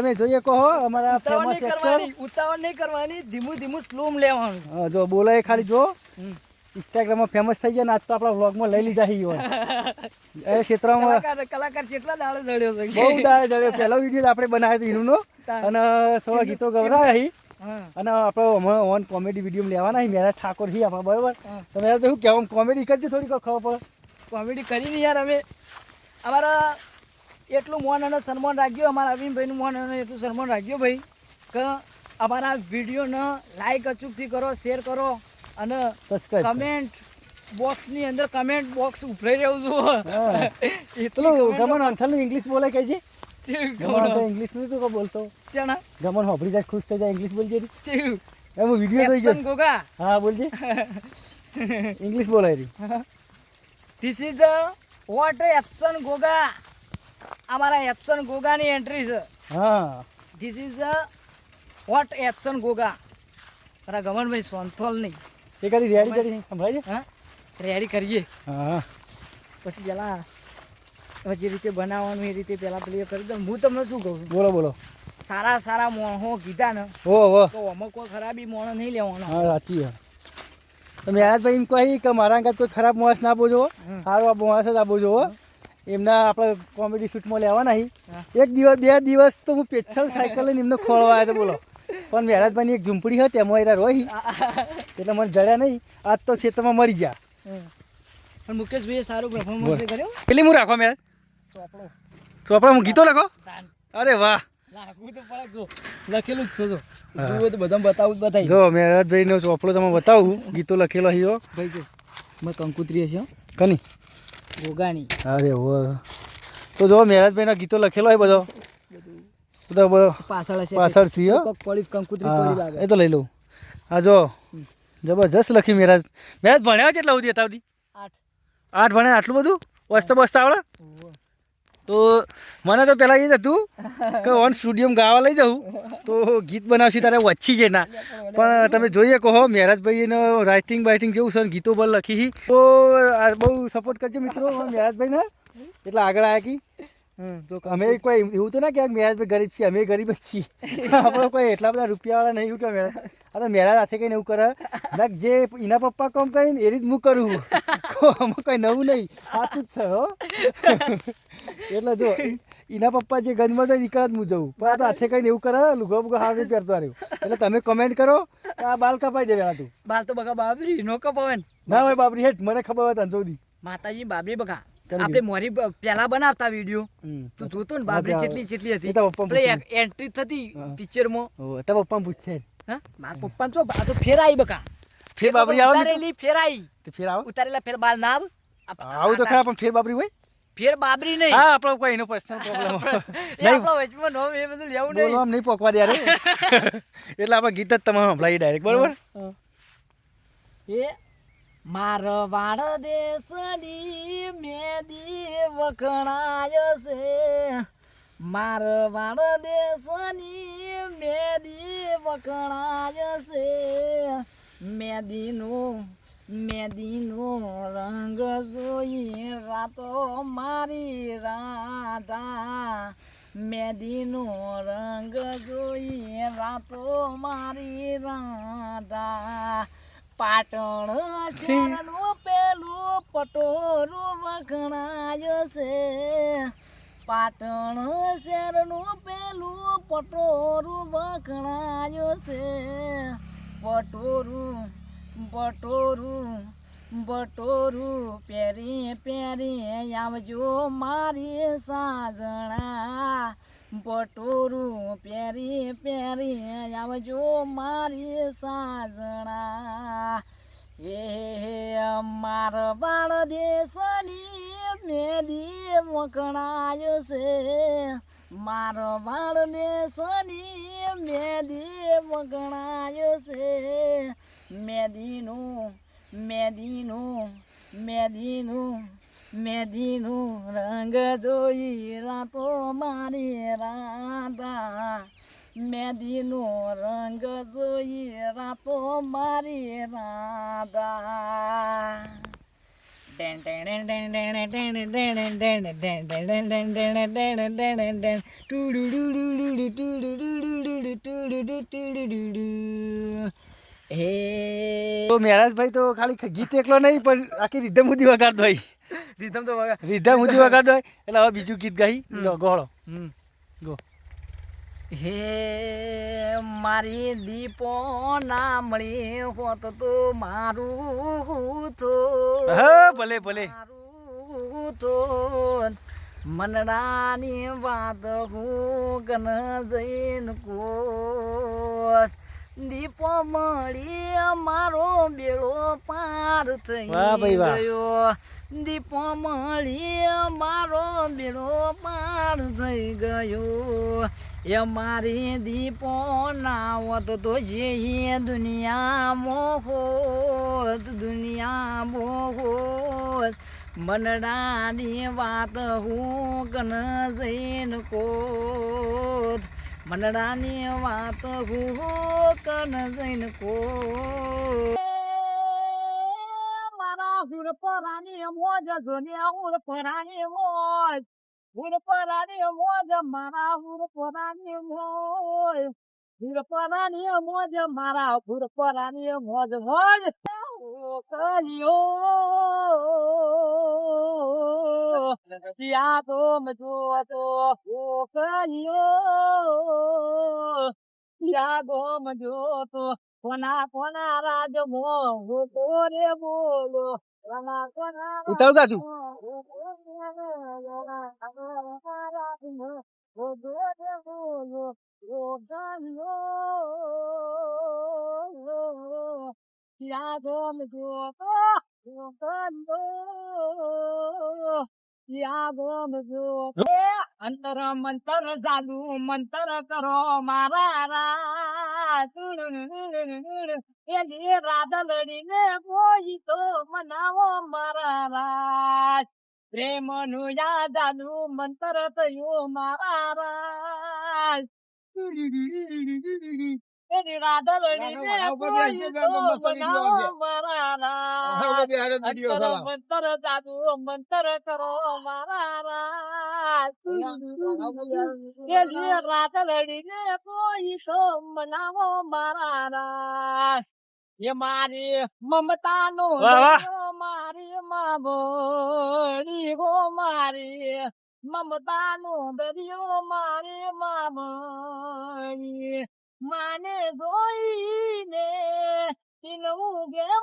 તમે જોઈએ કહો અમારા ફેમસ એક્ટર ઉતાવળ નહીં કરવાની ધીમું ધીમું સ્લોમ લેવાનું. હા, જો બોલાય ખાલી જો. ઇન્સ્ટાગ્રામમાં ફેમસ થઈ ગયા ને આજ તો આપણા વ્લોગમાં લઈ લીધા હી એ ક્ષેત્રમાં કલાકાર કેટલા દાડે જડ્યો છે. બહુ દાડે જડ્યો પહેલો વીડિયો આપણે બનાવ્યો હતો ઈનુનો. અને થોડા ગીતો ગવરાયા હી. અને આપણે હમણાં ઓન કોમેડી વીડિયો લેવાના હી મેરા ઠાકોર હી આપણા બરોબર? તમે તો શું કહેવા કોમેડી કરજો થોડીક ખબર પડે. કોમેડી કરીને યાર અમે. અમારા એટલું મોન અને સન્માન રાખ્યું અમારા અરવિંદભાઈનું મોન અને એટલું સન્માન રાખ્યું ભાઈ. કે અમારા વિડીયોને લાઈક અચૂકથી કરો શેર કરો અને કમેન્ટ બોક્સની અંદર કમેન્ટ બોક્સ ઉભરાઈ રહ્યું છું. એટલું ગમન અંથલનું ઇંગ્લિશ બોલે કે છે? તો ઇંગ્લિશ નહીં તો બોલતો? ચણા ગમન હોભળી જાય ખુશ થઈ જાય ઇંગ્લિશ બોલજે હું વીડિયો જોઈ એપ્સન ગોગા. હા બોલજે. ઇંગ્લિશ બોલાય રહી ધીસ ઇઝ વોટ એપ્સન ગોગા. અમારા એપ્સન ગોગાની એન્ટ્રી છે. હા. ધીસ ઇઝ વોટ એપ્સન ગોગા? મારા ગમનભાઈ સોનથોલ નહીં. એ કદી રેડી કરી સંભળાય છે? હા? રેડી કરીએ. હા. પછી પેલા જે રીતે બનાવવાનું એ રીતે પેલા પેલી કરી દઉં હું તમને શું કહું બોલો બોલો. સારા સારા મોણો કીધા ને હો તો અમુક કોઈ ખરાબી મોણો નહીં લેવાનો. હા સાચી વાત. તો મહેરાજભાઈ એમ કહી કે મારા અંગત કોઈ ખરાબ માણસ ના બોજો. સારો માણસ જ આપો જો એમના આપણે કોમેડી શૂટમાં લેવાના હી. એક દિવસ બે દિવસ તો હું પેચ્છલ સાયકલ લઈને એમને ખોળવા આવ્યો તો બોલો. પણ મહેરાજભાઈની એક ઝૂંપડી હતી એમાં એરા રોહી. એટલે મને જડ્યા નહીં. આજ તો ખેતરમાં મરી ગયા. પણ મુકેશભાઈએ સારું પરફોર્મન્સ કર્યું? પેલી હું રાખો મેં. ચોપડો. ચોપડામાં ગીતો લખો? અરે વાહ. લખેલું જ છે જો. હા. જુઓ તો બધા બતાવું જ બતાવી જો મહેરાજભાઈનો ચોપડો તમે બતાવું. ગીતો લખેલો હયો ભાઈ જો મેં કંકુત્રી છે કની? ગોગાની અરે હો. તો જો મહેરાજભાઈના ગીતો લખેલો હોય બધો. બધું પાછળ પાછળ સી પડી કંકુત્રી પડી લાગે. એ તો લઈ લઉં. હા જો. જબરજસ્ત લખી મહેરાજ મહેરાજ ભણ્યા કેટલા સુધી હતા આઠ. આઠ ભણ્યા? આટલું બધું? વસ્તા બસ્ત આવડે. તો મને તો પહેલાં એ જ હતું કે ઓન સ્ટુડિયોમાં ગાવા લઈ જાઉં. તો ગીત બનાવશે તારે વચ્ચી છે ના પણ તમે જોઈએ કહો મહેરાજભાઈનો રાઇટિંગ બાઇટિંગ કેવું છે ગીતો પર લખી તો બહુ સપોર્ટ કરજો મિત્રો મહેરાજભાઈને એટલે આગળ આવ્યા કી. તો અમે કોઈ એવું તો ના કે મહેરાજભાઈ ગરીબ છીએ, અમે ગરીબ જ છીએ. આપણે કોઈ એટલા બધા રૂપિયાવાળા નહીં કે મહેરાજ આ તો સાથે કઈ એવું કરે? લાગ જે એના પપ્પા કામ કરીને એ રીત હું કરું. આમાં કઈ નવું નહીં. સાચું જ છે હો. એટલે જો એના પપ્પા જે ગંજમાં જાય નીકળ જ હું જવું પણ આ તો હાથે કઈને એવું કરે લુગો બુગો હાથે પહેરતો રહ્યું એટલે તમે કમેન્ટ કરો આ બાલ કપાઈ દેવા તું. બાલ તો બગા બાબરી નો કપાવે ના. હોય બાપરી હેઠ મને ખબર હોય તને જોદી માતાજી બાબરી બગા. આપણે મોરી પેલા બનાવતા વીડિયો તું જોતો ને બાબરી ચેટલી ચેટલી હતી. એન્ટ્રી થતી પિક્ચર પિક્ચરમાં તારા પપ્પા પૂછે હા? મારા પપ્પા તો આ તો ફેરાઈ બકા. ફેર બાબરી આવે ને ફેર આવી તો ફેર આવો? ઉતારેલા ફેર બાલ ના આવે? આવું તો ખરા પણ ફેર બાબરી હોય? ફેર બાબરી નહીં. હા આપણો કોઈ એનો પર્સનલ પ્રોબ્લેમ નહીં. આપણો વચમાં નો એ બધું લેવું નહીં. બોલવા નહીં પોકવા દે એટલે આપણે ગીત જ તમે સંભળાવી ડાયરેક્ટ બરોબર? એ મારવાડ દેશની મેદી વખણાય છે. મારવાડ દેશની મેદી વખણાય છે. મેદીનો મેદીનો રંગ જોઈ રાતો મારી રાધા. મેદીનો રંગ જોઈ રાતો મારી રાધા. પાટણ શહેરનું પેલું પટોરું વખણાય છે. પાટણ શહેરનું પેલું પટોરું વખણાય છે. પટોરું બટોરું બટોરું પહેરી પહેરી આવજો મારી સાજણા. બટોરું પહેરી પહેરી આવજો મારી સાજણા. એ બાળ દેશની મેદી મકણાય છે. માર બાળ દેશની મેદી મકણાય છે. મેદીનું મેદીનું મેદીનું મેદીનું રંગ જોઈ રાતો મારી રાધા મેદીનો રંગ જોઈ રાતો મારી રાધા હે. તો મહેરાજભાઈ તો ખાલી ગીત એકલો નહીં પણ આખી રીધમ સુધી વગાડતો હોય. રીધમ તો રીધમ સુધી વગાડતો હોય. એટલે હવે બીજું ગીત ગાઈ. લો ગોળો. ગો. હે મારી દીપો ના મળી હોત તો મારું તો ભલે ભલે. મારું તો મનડાની વાત હું ગન જઈને કોસ. દીપો મળી મારો બેડો પાર થઈ. ગયો. દીપો મળી મારો બેડો પાર થઈ ગયો. એ મારી દીપો નાવત તો જે દુનિયા મોહોત દુનિયા મોહોત મનડાની વાત હું કન જૈન કોત. મનડાની વાત હું કન જઈને કો મારા હુર પરાની મોજ જોનિયા હુર પરાની મોજ હુર પરાની મોજ. મારા હુર પરાની મોજ હુર પરાની તો મજો તો ઓ કલિયો ત્યાં ગો મજો તો કોના કોના રાજ મો હું કોરે બોલો કોના કોના ઉતાર ઉતાર તું. અંતર મંતર જાદુ મંતર કરો મારા પેલી રાધા લડીને કોઈ તો મનાવો મારા રાજ પ્રેમનું યાદ આનું મંતર થયું મારા રાજ પેલી રાધા લડીને કોઈ તો મનાવો મારા રાજ મંતર જાદુ મંતર કરો મારા રાજ. એલી રાધા લડીને કોઈ તો મનાવો મારા રાસ એ મારી મમતા નો મારી મામણી ગો મારી મમતાનો દરિયો મારી મામણી માને જોઈને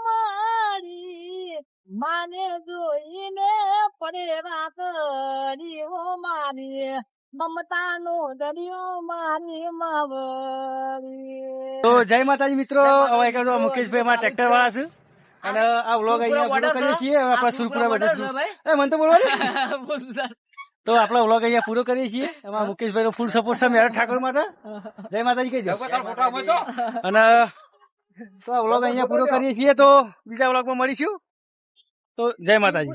મારી માને જોઈને પડે રાતડી હો મારી મમતાનો દરિયો મારી માવરી તો જય માતાજી મિત્રો હવે એક મુકેશભાઈ માં ટ્રેક્ટર વાળા છું. અને આ વ્લોગ અહીંયા પૂરો કરીએ છીએ હવે આપણે સુરપુરા બધા એ મને તો બોલવા તો આપણો વ્લોગ અહીંયા પૂરો કરીએ છીએ. એમાં મુકેશભાઈ નો ફૂલ સપોર્ટ છે મેરા ઠાકોર માટે જય માતાજી કહી દઉં અને તો આ વ્લોગ અહીંયા પૂરો કરીએ છીએ તો બીજા વ્લોગમાં મળીશું. તો જય માતાજી.